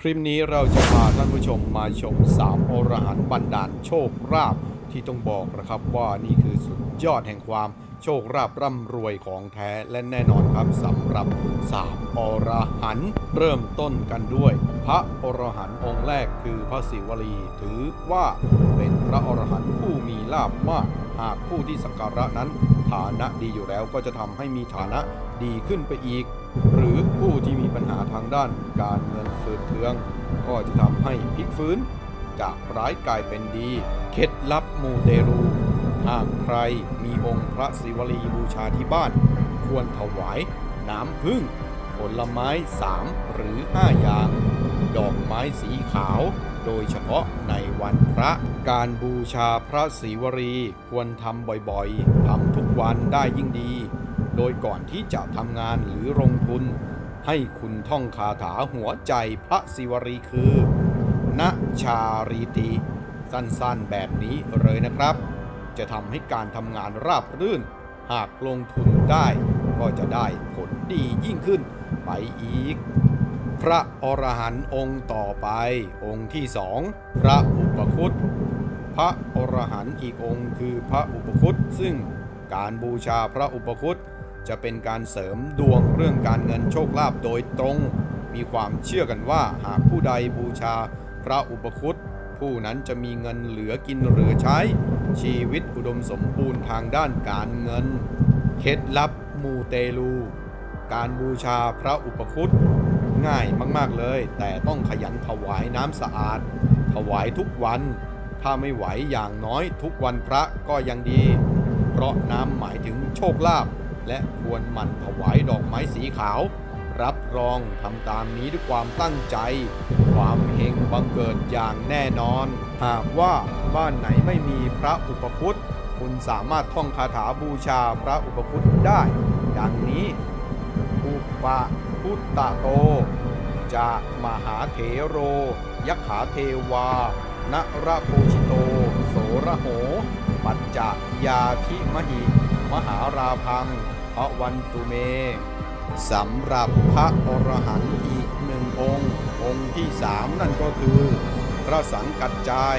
คลิปนี้เราจะพาท่านผู้ชมมาชมสามอรหันต์บันดาลโชคราบที่ต้องบอกนะครับว่านี่คือสุดยอดแห่งความโชคราบร่ำรวยของแท้และแน่นอนครับสำหรับสามอรหันต์เริ่มต้นกันด้วย พระอรหันต์องค์แรกคือพระศิวลีถือว่าเป็นพระอรหันต์ผู้มีลาภมาก หากผู้ที่สักการะนั้น ฐานะดีอยู่แล้วก็จะทำให้มีฐานะดีขึ้นไปอีก หรือผู้ที่มีปัญหาทางด้านการเงินฝืดเคือง ก็จะทำให้พลิกฟื้น จากร้ายกลายเป็นดี เคล็ดลับมูเตรูหากใครมีองค์พระศิวลีบูชาที่บ้าน ควรถวาย น้ำผึ้งผลไม้สามหรือห้าอย่าง สีขาว โดยเฉพาะในวันพระ การบูชาพระศิวรีควรทำบ่อยๆทำทุกวันได้ยิ่งดี โดยก่อนที่จะทำงานหรือลงทุน ให้คุณท่องคาถาหัวใจพระศิวรีคือณชารีติสั้นๆแบบนี้เลยนะครับ จะทำให้การทำงานราบรื่น หากลงทุนได้ก็จะได้ผลดียิ่งขึ้นไปอีก พระอรหันต์องค์ต่อไป องค์ที่สองพระอุปคุตพระอรหันต์อีกองค์คือพระอุปคุตซึ่งการบูชาพระอุปคุตจะเป็นการเสริมดวงเรื่องการเงินโชคลาภโดยตรง มีความเชื่อกันว่าหากผู้ใดบูชาพระอุปคุตผู้นั้นจะมีเงินเหลือกินเหลือใช้ ชีวิตอุดมสมบูรณ์ทางด้านการเงิน เคล็ดลับมูเตลู การบูชาพระอุปคุต ง่ายมากๆเลย แต่ต้องขยันถวายน้ำสะอาด ถวายทุกวัน ถ้าไม่ไหวอย่างน้อยทุกวันพระก็ยังดี เพราะน้ำหมายถึงโชคลาภและควรหมั่นถวายดอกไม้สีขาว รับรองทำตามนี้ด้วยความตั้งใจ ความเฮงบังเกิดอย่างแน่นอน หากว่าบ้านไหนไม่มีพระอุปคุตคุณสามารถท่องคาถาบูชาพระอุปคุตได้ ดังนี้อุป พุตตะโต จะมหาเถโรยักขาเทวา นระปูชิโต โสระโห ปัจจะยาธิมหิ มหาราพังพระวันตุเม สำหรับพระอรหันต์อีกหนึ่งองค์ องค์ที่สามนั่นก็คือ พระสังกัจจาย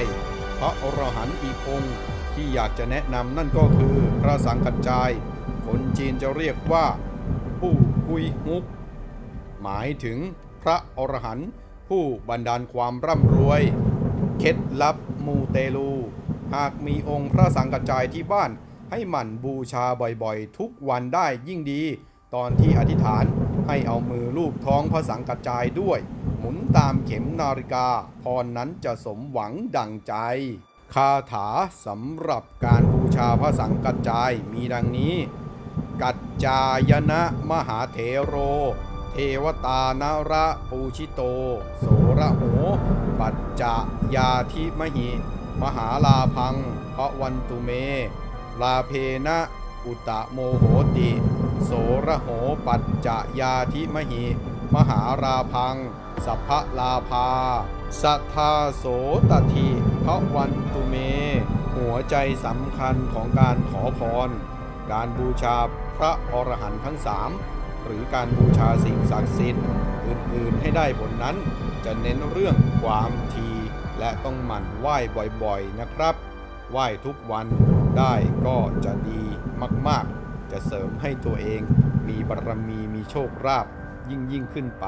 พระอรหันต์อีกองค์ที่อยากจะแนะนำนั่นก็คือพระสังกัจจาย คนจีนจะเรียกว่า ผู้กุยฮุก หมายถึงพระอรหันต์ผู้บันดาลความร่ำรวย เคล็ดลับมูเตลู หากมีองค์พระสังกัจจายที่บ้านให้หมั่นบูชาบ่อยๆ ทุกวันได้ยิ่งดี ตอนที่อธิษฐานให้เอามือลูบท้องพระสังกัจจายด้วย หมุนตามเข็มนาฬิกา พรนั้นจะสมหวังดังใจ คาถาสำหรับการบูชาพระสังกัจจายมีดังนี้ กัจจายนะมหาเถโร เทวตานระปูชิโต โสระโห ปัจจะยาธิมหิ มหาลาพังพระวันตุเม ลาเพนะอุตะโมโหติ โสระโหปัจจะยาธิมหิ มหาราพัง สัพพลาภา สัทธาโสตทิพระวันตุเม หัวใจสำคัญของการขอพร การบูชาพระอรหันต์ทั้งสาม หรือการบูชาสิ่งศักดิ์สิทธิ์อื่นๆ ให้ได้ผลนั้น จะเน้นเรื่องความทีและต้องหมั่นไหว้บ่อยๆนะครับ ไหว้ทุกวันได้ก็จะดีมากๆ จะเสริมให้ตัวเองมีบารมีมีโชคลาภยิ่งยิ่งขึ้นไป